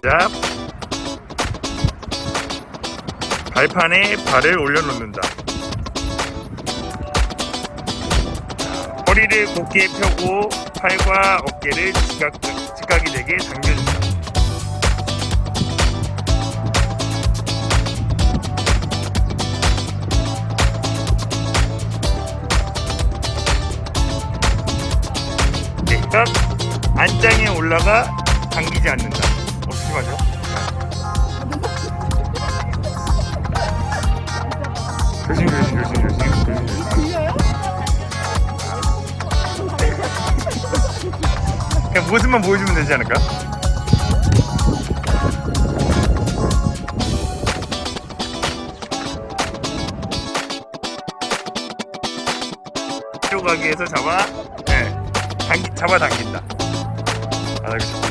시작. 발판에 발을 올려놓는다. 허리를 곧게 펴고 팔과 어깨를 지각, 지각이 되게 당겨준다. 네, 딱 안장에 올라가 당기지 않는다. 어떻게 하죠? 조심 조심 조심 조심 조심? 그냥 모습만 보여주면 되지 않을까? 뒤로 가기 위해서 잡아, 네, 당기, 잡아 당긴다. 아, 이거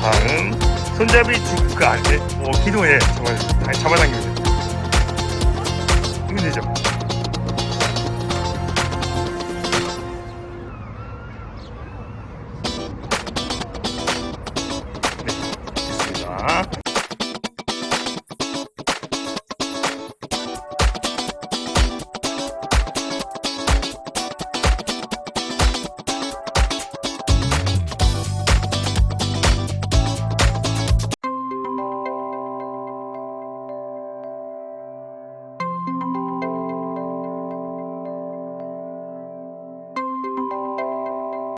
다음. 손잡이 쭉, 안 돼. 어, 기둥에 잡아, 잡아당기면 돼. 이면 되죠. 네, 됐습니다.